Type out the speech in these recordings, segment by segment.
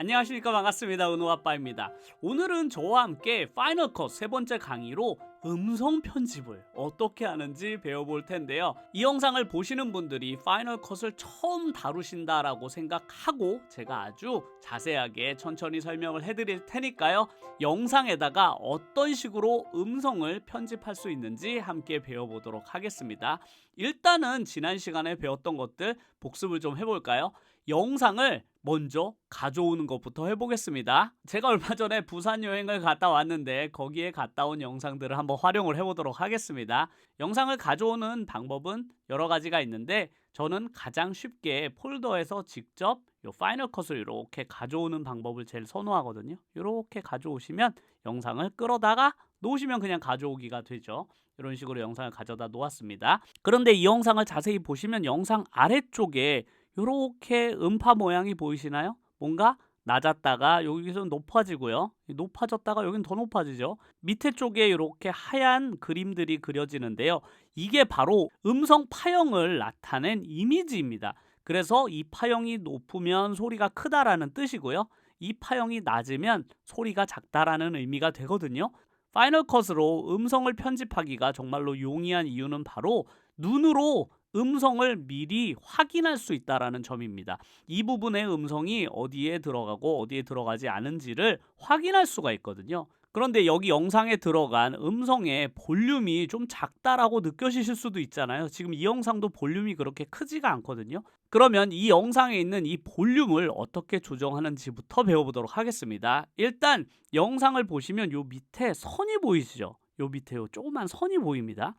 안녕하십니까. 반갑습니다. 은호아빠입니다. 오늘은 저와 함께 파이널 컷 세 번째 강의로 음성 편집을 어떻게 하는지 배워볼 텐데요. 이 영상을 보시는 분들이 파이널 컷을 처음 다루신다라고 생각하고 제가 아주 자세하게 천천히 설명을 해드릴 테니까요. 영상에다가 어떤 식으로 음성을 편집할 수 있는지 함께 배워보도록 하겠습니다. 일단은 지난 시간에 배웠던 것들 복습을 좀 해볼까요? 영상을 먼저 가져오는 것부터 해보겠습니다. 제가 얼마 전에 부산 여행을 갔다 왔는데 거기에 갔다 온 영상들을 한번 활용을 해보도록 하겠습니다. 영상을 가져오는 방법은 여러 가지가 있는데 저는 가장 쉽게 폴더에서 직접 요 파이널 컷을 이렇게 가져오는 방법을 제일 선호하거든요. 이렇게 가져오시면 영상을 끌어다가 놓으시면 그냥 가져오기가 되죠. 이런 식으로 영상을 가져다 놓았습니다. 그런데 이 영상을 자세히 보시면 영상 아래쪽에 이렇게 음파 모양이 보이시나요? 뭔가 낮았다가 여기서 높아지고요. 높아졌다가 여긴 더 높아지죠. 밑에 쪽에 이렇게 하얀 그림들이 그려지는데요. 이게 바로 음성 파형을 나타낸 이미지입니다. 그래서 이 파형이 높으면 소리가 크다라는 뜻이고요. 이 파형이 낮으면 소리가 작다라는 의미가 되거든요. 파이널 컷으로 음성을 편집하기가 정말로 용이한 이유는 바로 눈으로 음성을 미리 확인할 수 있다라는 점입니다. 이 부분의 음성이 어디에 들어가고 어디에 들어가지 않은지를 확인할 수가 있거든요. 그런데 여기 영상에 들어간 음성의 볼륨이 좀 작다라고 느껴지실 수도 있잖아요. 지금 이 영상도 볼륨이 그렇게 크지가 않거든요. 그러면 이 영상에 있는 이 볼륨을 어떻게 조정하는지부터 배워보도록 하겠습니다. 일단 영상을 보시면 요 밑에 선이 보이시죠? 요 밑에 요 조그만 선이 보입니다.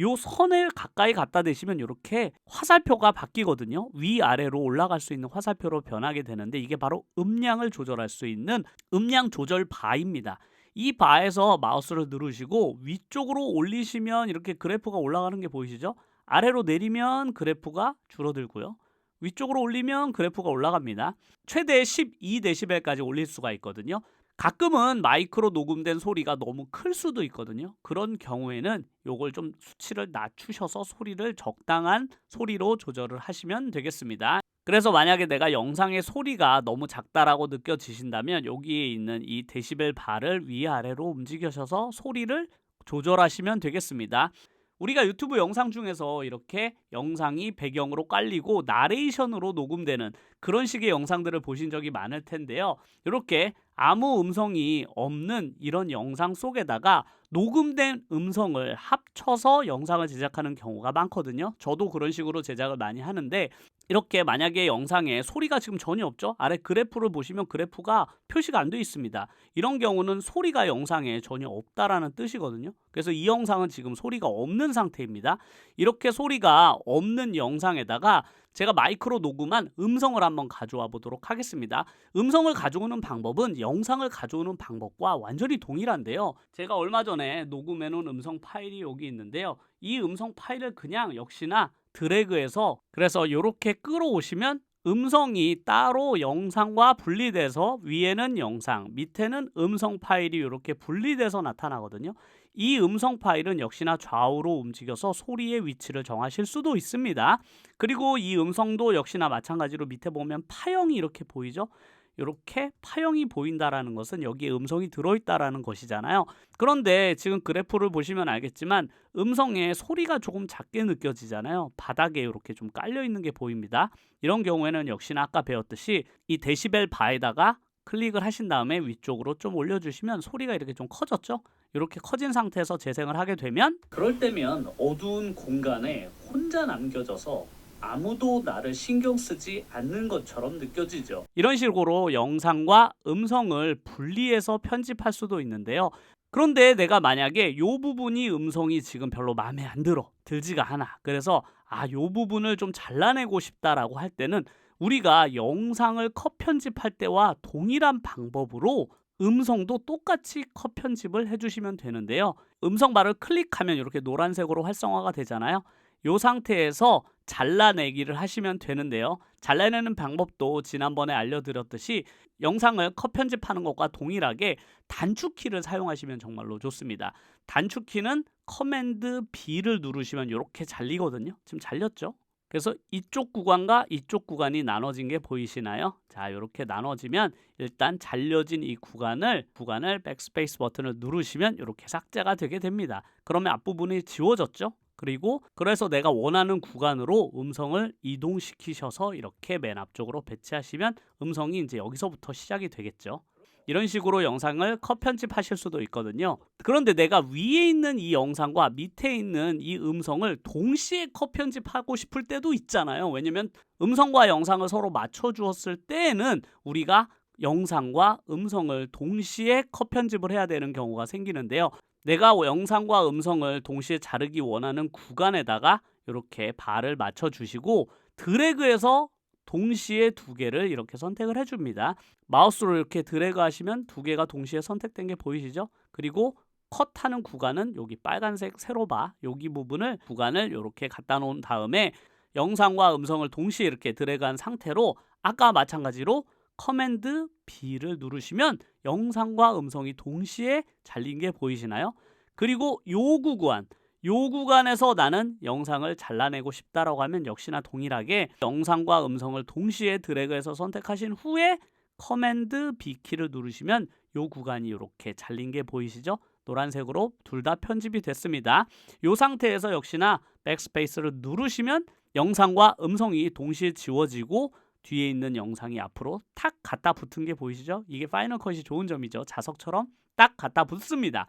요 선을 가까이 갖다 대시면 이렇게 화살표가 바뀌거든요. 위아래로 올라갈 수 있는 화살표로 변하게 되는데 이게 바로 음량을 조절할 수 있는 음량 조절 바입니다. 이 바에서 마우스를 누르시고 위쪽으로 올리시면 이렇게 그래프가 올라가는 게 보이시죠? 아래로 내리면 그래프가 줄어들고요. 위쪽으로 올리면 그래프가 올라갑니다. 최대 12dB까지 올릴 수가 있거든요. 가끔은 마이크로 녹음된 소리가 너무 클 수도 있거든요. 그런 경우에는 요걸 좀 수치를 낮추셔서 소리를 적당한 소리로 조절을 하시면 되겠습니다. 그래서 만약에 내가 영상의 소리가 너무 작다라고 느껴지신다면 여기에 있는 이 데시벨 바를 위아래로 움직여셔서 소리를 조절하시면 되겠습니다. 우리가 유튜브 영상 중에서 이렇게 영상이 배경으로 깔리고 나레이션으로 녹음되는 그런 식의 영상들을 보신 적이 많을 텐데요. 이렇게 아무 음성이 없는 이런 영상 속에다가 녹음된 음성을 합쳐서 영상을 제작하는 경우가 많거든요. 저도 그런 식으로 제작을 많이 하는데 이렇게 만약에 영상에 소리가 지금 전혀 없죠? 아래 그래프를 보시면 그래프가 표시가 안 돼 있습니다. 이런 경우는 소리가 영상에 전혀 없다라는 뜻이거든요. 그래서 이 영상은 지금 소리가 없는 상태입니다. 이렇게 소리가 없는 영상에다가 제가 마이크로 녹음한 음성을 한번 가져와 보도록 하겠습니다. 음성을 가져오는 방법은 영상을 가져오는 방법과 완전히 동일한데요. 제가 얼마 전에 녹음해 놓은 음성 파일이 여기 있는데요. 이 음성 파일을 그냥 역시나 드래그해서 그래서 이렇게 끌어오시면 음성이 따로 영상과 분리돼서 위에는 영상, 밑에는 음성 파일이 이렇게 분리돼서 나타나거든요. 이 음성 파일은 역시나 좌우로 움직여서 소리의 위치를 정하실 수도 있습니다. 그리고 이 음성도 역시나 마찬가지로 밑에 보면 파형이 이렇게 보이죠? 이렇게 파형이 보인다라는 것은 여기에 음성이 들어있다라는 것이잖아요. 그런데 지금 그래프를 보시면 알겠지만 음성에 소리가 조금 작게 느껴지잖아요. 바닥에 이렇게 좀 깔려 있는 게 보입니다. 이런 경우에는 역시나 아까 배웠듯이 이 데시벨 바에다가 클릭을 하신 다음에 위쪽으로 좀 올려주시면 소리가 이렇게 좀 커졌죠? 이렇게 커진 상태에서 재생을 하게 되면 그럴 때면 어두운 공간에 혼자 남겨져서 아무도 나를 신경 쓰지 않는 것처럼 느껴지죠. 이런 식으로 영상과 음성을 분리해서 편집할 수도 있는데요. 그런데 내가 만약에 요 부분이 음성이 지금 별로 마음에 안 들어 들지가 않아 그래서 아 요 부분을 좀 잘라내고 싶다라고 할 때는 우리가 영상을 컷 편집할 때와 동일한 방법으로 음성도 똑같이 컷 편집을 해주시면 되는데요 음성 바를 클릭하면 이렇게 노란색으로 활성화가 되잖아요 이 상태에서 잘라내기를 하시면 되는데요. 잘라내는 방법도 지난번에 알려드렸듯이 영상을 컷 편집하는 것과 동일하게 단축키를 사용하시면 정말로 좋습니다. 단축키는 커맨드 B를 누르시면 이렇게 잘리거든요. 지금 잘렸죠? 그래서 이쪽 구간과 이쪽 구간이 나눠진 게 보이시나요? 자, 이렇게 나눠지면 일단 잘려진 이 구간을 구간을 백스페이스 버튼을 누르시면 이렇게 삭제가 되게 됩니다. 그러면 앞부분이 지워졌죠? 그리고 그래서 내가 원하는 구간으로 음성을 이동시키셔서 이렇게 맨 앞쪽으로 배치하시면 음성이 이제 여기서부터 시작이 되겠죠. 이런 식으로 영상을 컷 편집하실 수도 있거든요. 그런데 내가 위에 있는 이 영상과 밑에 있는 이 음성을 동시에 컷 편집하고 싶을 때도 있잖아요. 왜냐면 음성과 영상을 서로 맞춰 주었을 때에는 우리가 영상과 음성을 동시에 컷 편집을 해야 되는 경우가 생기는데요. 내가 영상과 음성을 동시에 자르기 원하는 구간에다가 이렇게 발을 맞춰 주시고 드래그해서 동시에 두 개를 이렇게 선택을 해줍니다. 마우스로 이렇게 드래그 하시면 두 개가 동시에 선택된 게 보이시죠? 그리고 컷하는 구간은 여기 빨간색 세로바 여기 부분을 구간을 이렇게 갖다 놓은 다음에 영상과 음성을 동시에 이렇게 드래그한 상태로 아까 마찬가지로 커맨드 B를 누르시면 영상과 음성이 동시에 잘린 게 보이시나요? 그리고 요 구간 요 구간에서 나는 영상을 잘라내고 싶다라고 하면 역시나 동일하게 영상과 음성을 동시에 드래그해서 선택하신 후에 커맨드 B 키를 누르시면 요 구간이 이렇게 잘린 게 보이시죠? 노란색으로 둘 다 편집이 됐습니다. 요 상태에서 역시나 백스페이스를 누르시면 영상과 음성이 동시에 지워지고 뒤에 있는 영상이 앞으로 탁 갖다 붙은 게 보이시죠? 이게 파이널 컷이 좋은 점이죠. 자석처럼 딱 갖다 붙습니다.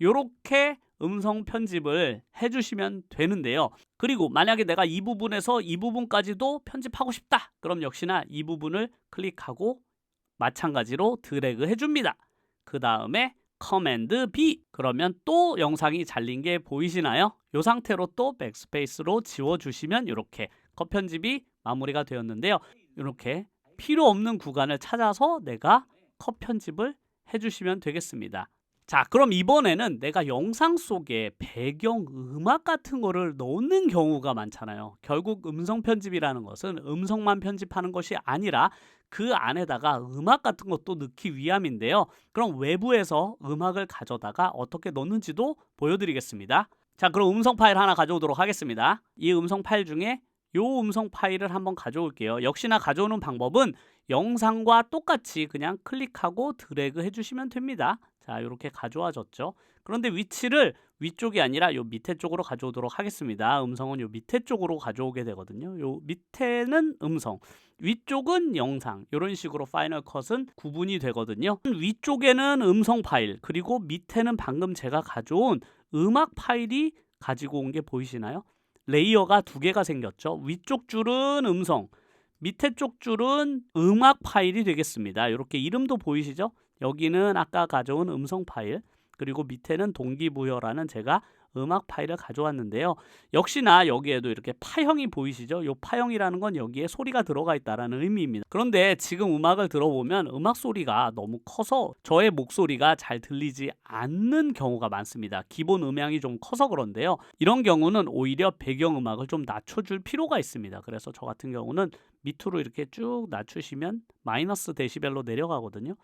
요렇게 음성 편집을 해주시면 되는데요. 그리고 만약에 내가 이 부분에서 이 부분까지도 편집하고 싶다. 그럼 역시나 이 부분을 클릭하고 마찬가지로 드래그 해줍니다. 그 다음에 커맨드 B 그러면 또 영상이 잘린 게 보이시나요? 이 상태로 또 백스페이스로 지워주시면 이렇게 컷 편집이 마무리가 되었는데요. 이렇게 필요 없는 구간을 찾아서 내가 컷 편집을 해주시면 되겠습니다. 자, 그럼 이번에는 내가 영상 속에 배경 음악 같은 거를 넣는 경우가 많잖아요. 결국 음성 편집이라는 것은 음성만 편집하는 것이 아니라 그 안에다가 음악 같은 것도 넣기 위함인데요. 그럼 외부에서 음악을 가져다가 어떻게 넣는지도 보여드리겠습니다. 자, 그럼 음성 파일 하나 가져오도록 하겠습니다. 이 음성 파일 중에 요 음성 파일을 한번 가져올게요. 역시나 가져오는 방법은 영상과 똑같이 그냥 클릭하고 드래그 해주시면 됩니다. 자, 이렇게 가져와졌죠. 그런데 위치를 위쪽이 아니라 요 밑에 쪽으로 가져오도록 하겠습니다. 음성은 요 밑에 쪽으로 가져오게 되거든요. 요 밑에는 음성, 위쪽은 영상. 이런 식으로 파이널 컷은 구분이 되거든요. 위쪽에는 음성 파일, 그리고 밑에는 방금 제가 가져온 음악 파일이 가지고 온 게 보이시나요? 레이어가 두 개가 생겼죠. 위쪽 줄은 음성, 밑에 쪽 줄은 음악 파일이 되겠습니다. 이렇게 이름도 보이시죠? 여기는 아까 가져온 음성 파일, 그리고 밑에는 동기부여라는 제가 음악 파일을 가져왔는데요. 역시나 여기에도 이렇게 파형이 보이시죠? 이 파형이라는 건 여기에 소리가 들어가 있다라는 의미입니다. 그런데 지금 음악을 들어보면 음악 소리가 너무 커서 저의 목소리가 잘 들리지 않는 경우가 많습니다. 기본 음향이 좀 커서 그런데요. 이런 경우는 오히려 배경 음악을 좀 낮춰줄 필요가 있습니다. 그래서 저 같은 경우는 밑으로 이렇게 쭉 낮추시면 마이너스 데시벨로 내려가거든요.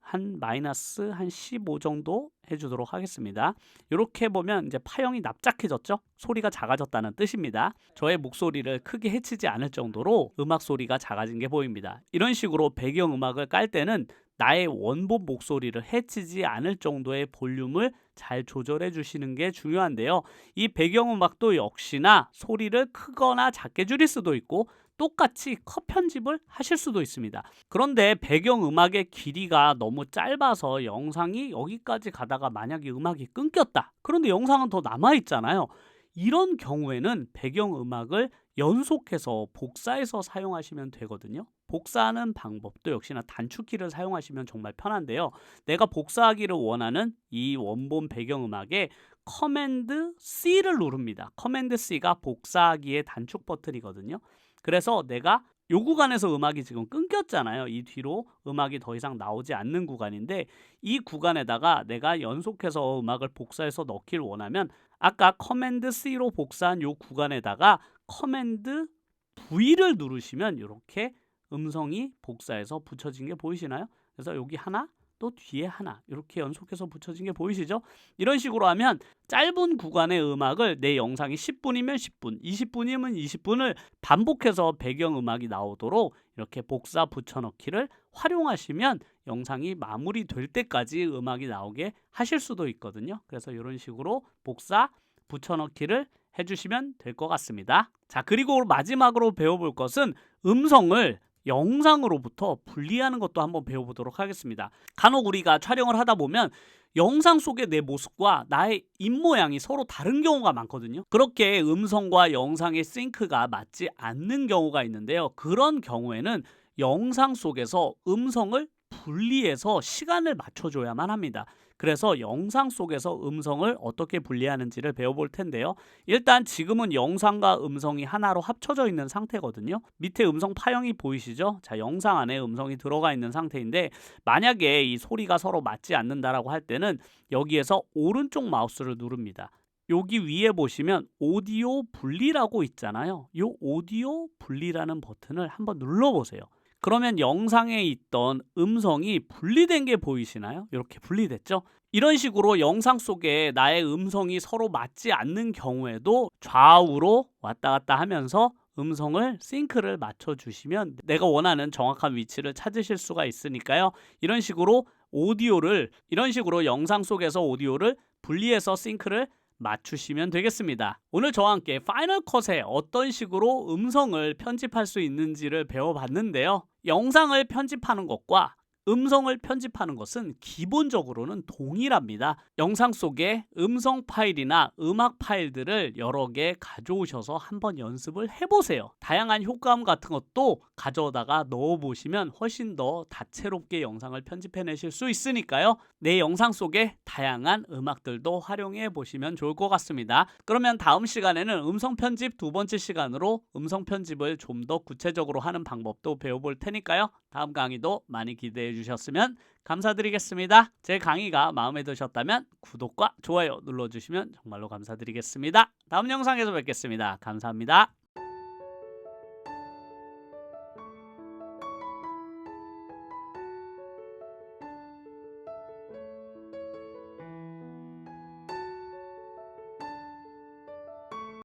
한 마이너스 한 15 정도 해주도록 하겠습니다. 이렇게 보면 이제 파형이 납작해졌죠? 소리가 작아졌다는 뜻입니다. 저의 목소리를 크게 해치지 않을 정도로 음악 소리가 작아진 게 보입니다. 이런 식으로 배경 음악을 깔 때는 나의 원본 목소리를 해치지 않을 정도의 볼륨을 잘 조절해 주시는 게 중요한데요. 이 배경음악도 역시나 소리를 크거나 작게 줄일 수도 있고 똑같이 컷 편집을 하실 수도 있습니다. 그런데 배경음악의 길이가 너무 짧아서 영상이 여기까지 가다가 만약에 음악이 끊겼다. 그런데 영상은 더 남아있잖아요. 이런 경우에는 배경음악을 연속해서 복사해서 사용하시면 되거든요. 복사하는 방법도 역시나 단축키를 사용하시면 정말 편한데요. 내가 복사하기를 원하는 이 원본 배경음악에 커맨드 C를 누릅니다. 커맨드 C가 복사하기의 단축 버튼이거든요. 그래서 내가 요 구간에서 음악이 지금 끊겼잖아요. 이 뒤로 음악이 더 이상 나오지 않는 구간인데 이 구간에다가 내가 연속해서 음악을 복사해서 넣길 원하면 아까 커맨드 C로 복사한 요 구간에다가 커맨드 V를 누르시면 이렇게 음성이 복사해서 붙여진 게 보이시나요? 그래서 여기 하나, 또 뒤에 하나 이렇게 연속해서 붙여진 게 보이시죠? 이런 식으로 하면 짧은 구간의 음악을 내 영상이 10분이면 10분, 20분이면 20분을 반복해서 배경 음악이 나오도록 이렇게 복사 붙여넣기를 활용하시면 영상이 마무리될 때까지 음악이 나오게 하실 수도 있거든요. 그래서 이런 식으로 복사 붙여넣기를 해주시면 될 것 같습니다. 자, 그리고 마지막으로 배워볼 것은 음성을 영상으로부터 분리하는 것도 한번 배워보도록 하겠습니다. 간혹 우리가 촬영을 하다 보면 영상 속의 내 모습과 나의 입모양이 서로 다른 경우가 많거든요. 그렇게 음성과 영상의 싱크가 맞지 않는 경우가 있는데요. 그런 경우에는 영상 속에서 음성을 분리해서 시간을 맞춰줘야만 합니다. 그래서 영상 속에서 음성을 어떻게 분리하는지를 배워볼 텐데요. 일단 지금은 영상과 음성이 하나로 합쳐져 있는 상태거든요. 밑에 음성 파형이 보이시죠? 자, 영상 안에 음성이 들어가 있는 상태인데 만약에 이 소리가 서로 맞지 않는다라고 할 때는 여기에서 오른쪽 마우스를 누릅니다. 여기 위에 보시면 오디오 분리라고 있잖아요. 이 오디오 분리라는 버튼을 한번 눌러보세요. 그러면 영상에 있던 음성이 분리된 게 보이시나요? 이렇게 분리됐죠? 이런 식으로 영상 속에 나의 음성이 서로 맞지 않는 경우에도 좌우로 왔다 갔다 하면서 음성을 싱크를 맞춰 주시면 내가 원하는 정확한 위치를 찾으실 수가 있으니까요. 이런 식으로 오디오를 이런 식으로 영상 속에서 오디오를 분리해서 싱크를 맞추시면 되겠습니다. 오늘 저와 함께 파이널 컷에 어떤 식으로 음성을 편집할 수 있는지를 배워봤는데요. 영상을 편집하는 것과 음성을 편집하는 것은 기본적으로는 동일합니다. 영상 속에 음성 파일이나 음악 파일들을 여러 개 가져오셔서 한번 연습을 해보세요. 다양한 효과음 같은 것도 가져다가 넣어보시면 훨씬 더 다채롭게 영상을 편집해내실 수 있으니까요. 내 영상 속에 다양한 음악들도 활용해 보시면 좋을 것 같습니다. 그러면 다음 시간에는 음성 편집 두 번째 시간으로 음성 편집을 좀 더 구체적으로 하는 방법도 배워볼 테니까요. 다음 강의도 많이 기대 해 주셨으면 감사드리겠습니다. 제 강의가 마음에 드셨다면 구독과 좋아요 눌러주시면 정말로 감사드리겠습니다. 다음 영상에서 뵙겠습니다. 감사합니다.